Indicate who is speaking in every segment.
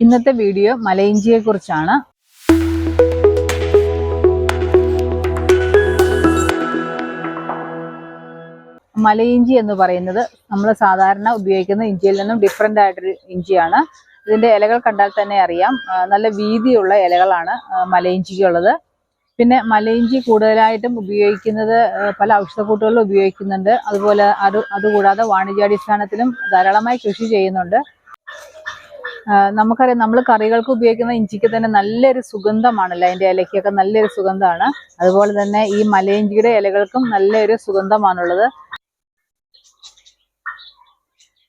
Speaker 1: ഇന്നത്തെ വീഡിയോ മലയിഞ്ചിയെ കുറിച്ചാണ് മലയിഞ്ചി എന്ന് പറയുന്നത് നമ്മൾ സാധാരണ ഉപയോഗിക്കുന്ന ഇഞ്ചിയിൽ നിന്നും ഡിഫറെന്റ് ആയിട്ടൊരു ഇഞ്ചിയാണ്. ഇതിന്റെ ഇലകൾ കണ്ടാൽ തന്നെ അറിയാം. നല്ല വീതിയുള്ള ഇലകളാണ് മലയിഞ്ചിക്കുള്ളത്. പിന്നെ മലയിഞ്ചി കൂടുതലായിട്ടും ഉപയോഗിക്കുന്നത് പല ഔഷധക്കൂട്ടുകളിലും ഉപയോഗിക്കുന്നുണ്ട്. അതുപോലെ അത് അതുകൂടാതെ വാണിജ്യാടിസ്ഥാനത്തിലും ധാരാളമായി കൃഷി ചെയ്യുന്നുണ്ട്. നമുക്കറിയാം നമ്മൾ കറികൾക്ക് ഉപയോഗിക്കുന്ന ഇഞ്ചിക്ക് തന്നെ നല്ലൊരു സുഗന്ധമാണല്ലോ അതിന്റെ ഇലയ്ക്കൊക്കെ നല്ലൊരു സുഗന്ധമാണ്. അതുപോലെ തന്നെ ഈ മലയിഞ്ചിയുടെ ഇലകൾക്കും നല്ലൊരു സുഗന്ധമാണുള്ളത്.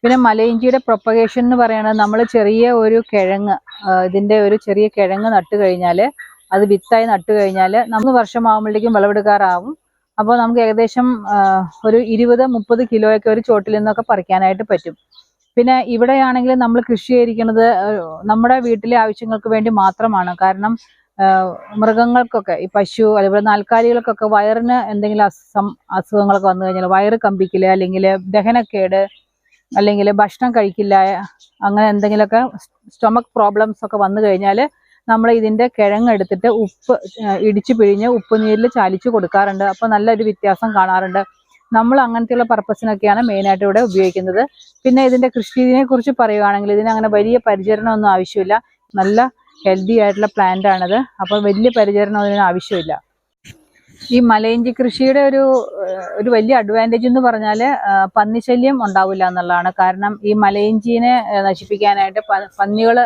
Speaker 1: പിന്നെ മലയിഞ്ചിയുടെ പ്രൊപ്പഗേഷൻ എന്ന് പറയുന്നത് നമ്മൾ ചെറിയ ഒരു കിഴങ്ങ് ഇതിന്റെ ഒരു ചെറിയ കിഴങ്ങ് നട്ട് കഴിഞ്ഞാൽ അത് വിത്തായി നട്ട് കഴിഞ്ഞാൽ നമ്മൾ വർഷമാകുമ്പോഴേക്കും വിളവെടുക്കാറാവും. അപ്പോൾ നമുക്ക് ഏകദേശം ഒരു ഇരുപത് മുപ്പത് കിലോയൊക്കെ ഒരു ചോട്ടിൽ നിന്നൊക്കെ പറിക്കാനായിട്ട് പറ്റും. പിന്നെ ഇവിടെയാണെങ്കിൽ നമ്മൾ കൃഷി ചെയ്തിരിക്കുന്നത് നമ്മുടെ വീട്ടിലെ ആവശ്യങ്ങൾക്ക് വേണ്ടി മാത്രമാണ്. കാരണം മൃഗങ്ങൾക്കൊക്കെ ഈ പശു അതുപോലെ നാൽക്കാലികൾക്കൊക്കെ വയറിന് എന്തെങ്കിലും അസം അസുഖങ്ങളൊക്കെ വന്നു കഴിഞ്ഞാൽ വയറ് കമ്പിക്കില്ല അല്ലെങ്കിൽ ദഹനക്കേട് അല്ലെങ്കിൽ ഭക്ഷണം കഴിക്കില്ല അങ്ങനെ എന്തെങ്കിലുമൊക്കെ സ്റ്റൊമക് പ്രോബ്ലംസ് ഒക്കെ വന്നു കഴിഞ്ഞാൽ നമ്മൾ ഇതിന്റെ കിഴങ്ങെടുത്തിട്ട് ഉപ്പ് ഇടിച്ചു പിഴിഞ്ഞ് ഉപ്പ് നീരിൽ ചാലിച്ച് കൊടുക്കാറുണ്ട്. അപ്പോൾ നല്ലൊരു വ്യത്യാസം കാണാറുണ്ട്. നമ്മൾ അങ്ങനത്തെയുള്ള പർപ്പസിനൊക്കെയാണ് മെയിനായിട്ട് ഇവിടെ ഉപയോഗിക്കുന്നത്. പിന്നെ ഇതിന്റെ കൃഷിയെ കുറിച്ച് പറയുകയാണെങ്കിൽ ഇതിന് അങ്ങനെ വലിയ പരിചരണമൊന്നും ആവശ്യമില്ല. നല്ല ഹെൽത്തി ആയിട്ടുള്ള പ്ലാന്റ് ആണിത്. അപ്പോൾ വലിയ പരിചരണം അതിന് ആവശ്യമില്ല. ഈ മലയിഞ്ചി കൃഷിയുടെ ഒരു ഒരു വലിയ അഡ്വാന്റേജ് എന്ന് പറഞ്ഞാൽ പന്നിശല്യം ഉണ്ടാവില്ല എന്നുള്ളതാണ്. കാരണം ഈ മലയിഞ്ചിനെ നശിപ്പിക്കാനായിട്ട് പന്നികൾ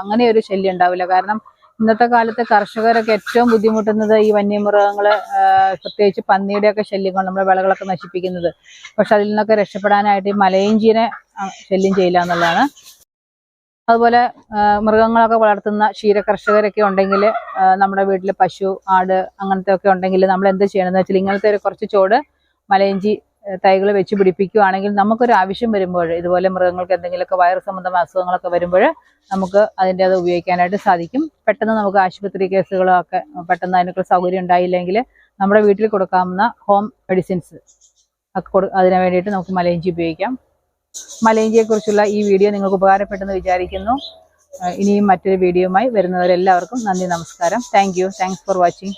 Speaker 1: അങ്ങനെ ഒരു ശല്യം ഉണ്ടാവില്ല. കാരണം ഇന്നത്തെ കാലത്ത് കർഷകരൊക്കെ ഏറ്റവും ബുദ്ധിമുട്ടുന്നത് ഈ വന്യമൃഗങ്ങൾ പ്രത്യേകിച്ച് പന്നിയുടെയൊക്കെ ശല്യം കൊണ്ട് നമ്മുടെ വിളകളൊക്കെ നശിപ്പിക്കുന്നത്. പക്ഷെ അതിൽ നിന്നൊക്കെ രക്ഷപ്പെടാനായിട്ട് ഈ മലയിഞ്ചിനെ ശല്യം ചെയ്യില്ല എന്നുള്ളതാണ്. അതുപോലെ മൃഗങ്ങളൊക്കെ വളർത്തുന്ന ക്ഷീര കർഷകരൊക്കെ ഉണ്ടെങ്കിൽ നമ്മുടെ വീട്ടിൽ പശു ആട് അങ്ങനത്തെ ഒക്കെ ഉണ്ടെങ്കിൽ നമ്മൾ എന്ത് ചെയ്യണമെന്ന് വെച്ചാൽ ഇങ്ങനത്തെ ഒരു കുറച്ച് ചോട് മലയിഞ്ചി തൈകൾ വെച്ച് പിടിപ്പിക്കുകയാണെങ്കിൽ നമുക്കൊരു ആവശ്യം വരുമ്പോൾ ഇതുപോലെ മൃഗങ്ങൾക്ക് എന്തെങ്കിലുമൊക്കെ വയറ് സംബന്ധമായ അസുഖങ്ങളൊക്കെ വരുമ്പോൾ നമുക്ക് അതിന്റെ അത് ഉപയോഗിക്കാനായിട്ട് സാധിക്കും. പെട്ടെന്ന് നമുക്ക് ആശുപത്രി കേസുകളൊക്കെ പെട്ടെന്ന് അതിനൊക്കെ സൗകര്യം ഉണ്ടായില്ലെങ്കിൽ നമ്മുടെ വീട്ടിൽ കൊടുക്കാവുന്ന ഹോം മെഡിസിൻസ് ഒക്കെ കൊടു അതിനു വേണ്ടിയിട്ട് നമുക്ക് മലയിഞ്ചി ഉപയോഗിക്കാം. മലയിഞ്ചിയെക്കുറിച്ചുള്ള ഈ വീഡിയോ നിങ്ങൾക്ക് ഉപകാരപ്പെട്ടെന്ന് വിചാരിക്കുന്നു. ഇനിയും മറ്റൊരു വീഡിയോയുമായി വരുന്നവരെല്ലാവർക്കും നന്ദി നമസ്കാരം. Thank you. For watching.